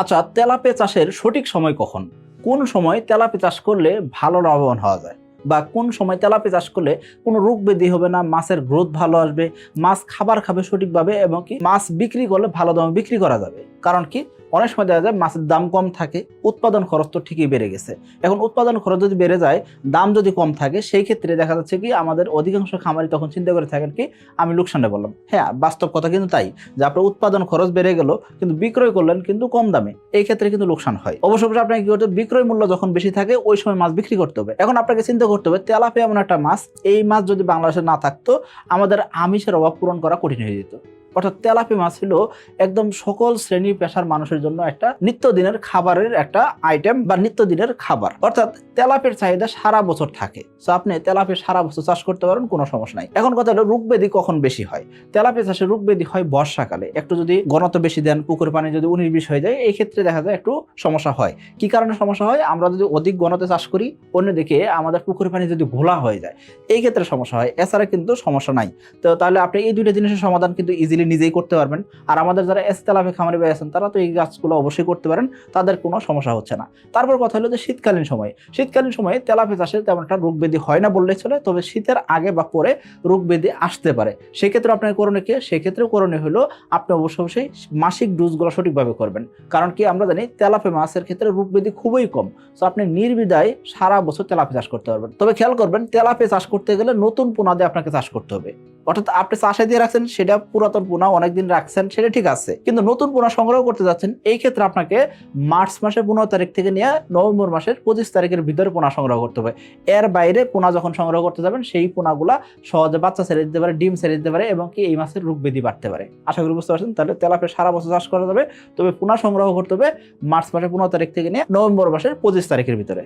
আচ্ছা তেলাপে চাষের সঠিক সময় কখন? কোন সময় তেলাপে চাষ করলে ভালো লাভবান হওয়া যায়? বা কোন সময় তেলাপে চাষ করলে কোনো রোগ ব্যাধি হবে না, মাছের গ্রোথ ভালো আসবে, মাছ খাবার খাবে সঠিকভাবে এবং কি মাছ বিক্রি করলে ভালো দামে বিক্রি করা যাবে? কারণ কি? অনেক সময় দেখা যায় মাছের দাম কম থাকে, উৎপাদন খরচ তো ঠিকই বেড়ে গেছে। এখন উৎপাদন খরচ যদি বেড়ে যায়, দাম যদি কম থাকে, সেই ক্ষেত্রে দেখা যাচ্ছে কি আমাদের অধিকাংশ খামারি তখন চিন্তা করে থাকেন কি, আমি লোকসানে বললাম। হ্যাঁ বাস্তব কথা কিন্তু তাই যে আপনার উৎপাদন খরচ বেড়ে গেল, কিন্তু বিক্রয় করলেন কিন্তু কম দামে, এই ক্ষেত্রে কিন্তু লোকসান হয়। অবশ্য অবশ্যই আপনাকে কি করতে? বিক্রয় মূল্য যখন বেশি থাকে, ওই সময় মাছ বিক্রি করতে হবে। এখন আপনাকে চিন্তা করতে হবে, তেলাপিয়া এমন একটা মাছ, এই মাছ যদি বাংলাদেশে না থাকতো, আমাদের আমিষের অভাব পূরণ করা কঠিন হয়ে যেত। অর্থাৎ তেলাপি মাছ হলো একদম সকল শ্রেণি পেশার মানুষের জন্য একটা নিত্যদিনের খাবারের একটা আইটেম বা নিত্যদিনের খাবার। অর্থাৎ তেলাপের চাহিদা সারা বছর থাকে। তো আপনি তেলাপি সারা বছর চাষ করতে পারেন কোনো সমস্যা নাই। এখন কথা হলো রোগ ব্যাধি কখন বেশি হয়? তেলাপি চাষে রোগ ব্যাধি হয় বর্ষাকালে। একটু যদি ঘনত্ব বেশি দেন, পুকুর পানি যদি উনিশ বিশ হয়ে যায়, এই ক্ষেত্রে দেখা যায় একটু সমস্যা হয়। কি কারণে সমস্যা হয়? আমরা যদি অধিক ঘনতে চাষ করি, অন্যদিকে আমাদের পুকুর পানি যদি ঘোলা হয়ে যায়, এই ক্ষেত্রে সমস্যা হয়। এছাড়া কিন্তু সমস্যা নাই। তো তাহলে আপনি এই দুইটা জিনিসের সমাধান কিন্তু ইজিলি নিজেই করতে পারবেন। আর আমাদের যারা এস তেলাপি খামারি ভাই আছেন, তারা তো এই গাছগুলো অবশ্যই করতে পারেন, তাদের কোনো সমস্যা হচ্ছে না। তারপর কথা হলো যে শীতকালীন সময়। শীতকালীন সময়ে তেলাপি চাষে তেমন একটা রোগ ব্যাধি হয় না বললেই চলে, তবে শীতের আগে বা পরে রোগ ব্যাধি আসতে পারে। সেক্ষেত্রে আপনার করণীয় কি? সেক্ষেত্রে করণীয় হলো আপনি অবশ্যই অবশ্যই মাসিক ডোজগুলো সঠিকভাবে করবেন। কারণ কি আমরা জানি তেলাপি মাছের ক্ষেত্রে রোগ ব্যাধি খুবই কম। তো আপনি নির্বিধায় সারা বছর তেলাপি চাষ করতে পারবেন। তবে খেয়াল করবেন তেলাপি চাষ করতে গেলে নতুন পোনা দিয়ে আপনাকে চাষ করতে হবে। অর্থাৎ আপনি চাষে দিয়ে রাখছেন, সেটা পুরাতন পোনা অনেকদিন রাখছেন, সেটা ঠিক আছে। কিন্তু নতুন পোনা সংগ্রহ করতে যাচ্ছেন, এই ক্ষেত্রে আপনাকে মার্চ মাসের পনেরো তারিখ থেকে নিয়ে নভেম্বর মাসের পঁচিশ তারিখের ভিতরে পোনা সংগ্রহ করতে হবে। এর বাইরে পোনা যখন সংগ্রহ করতে যাবেন, সেই পোনাগুলা সহজে বাচ্চা ছেড়ে দিতে পারে, ডিম ছেড়ে দিতে পারে এবং কি এই মাসের রোগ ব্যাধি বাড়তে পারে। আশা করি বুঝতে পারছেন? তাহলে তেলাপের সারা বছর চাষ করা যাবে, তবে পোনা সংগ্রহ করতে হবে মার্চ মাসের পনেরো তারিখ থেকে নিয়ে নভেম্বর মাসের পঁচিশ তারিখের ভিতরে।